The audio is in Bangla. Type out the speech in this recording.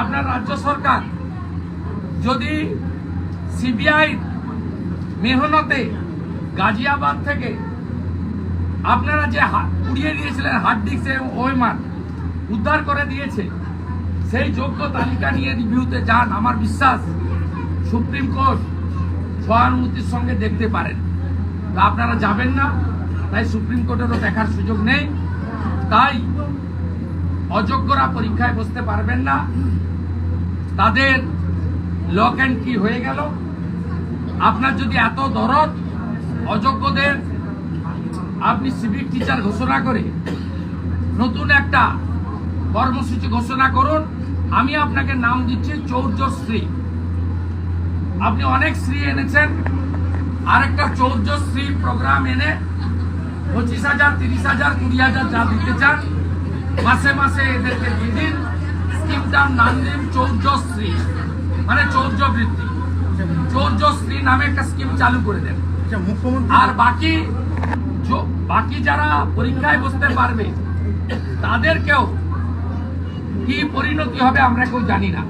আপনার রাজ্য সরকার যদি সিবিআই মেহনতে গাজিয়াবাদ থেকে আপনারা যে পুড়িয়ে দিয়েছিলেন হার্ড ডিস্ক ওয়েমার উদ্ধার করে দিয়েছে, সেই যোগ্য তালিকা নিয়ে রিভিউতে যান। আমার বিশ্বাস সুপ্রিম কোর্ট সহানুভূতির সঙ্গে দেখতে পারেন। তা আপনারা যাবেন না, তাই সুপ্রিম কোর্টেরও দেখার সুযোগ নেই। তাই অযোগ্যরা পরীক্ষায় বসতে পারবেন না। তাদের লক অ্যান্ড কি হয়ে গেল। আপনার যদি এত দরদ, অযোগ্যদের আপনি সিভিক টিচার ঘোষণা করে নতুন একটা কর্মসূচি ঘোষণা করুন। আমি আপনাকে নাম দিচ্ছি চৌর্যশ্রী আপনি অনেক শ্রী এনেছেন। আরেকটা চৌর্যশ্রী প্রোগ্রাম এনে পঁচিশ হাজার, তিরিশ হাজার, কুড়ি হাজার যা দিতে চান মাসে মাসে এদেরকে দিয়ে দিন স্কিমটার নাম দিন চৌর্যশ্রী মানে চৌর্য বৃদ্ধি চৌর্যশ্রী নামে একটা স্কিম চালু করে দেন। আচ্ছা আর বাকি বাকি যারা পরীক্ষায় বসতে পারবে তাদেরকেও কি পরিণতি হবে আমরা কেউ জানি না।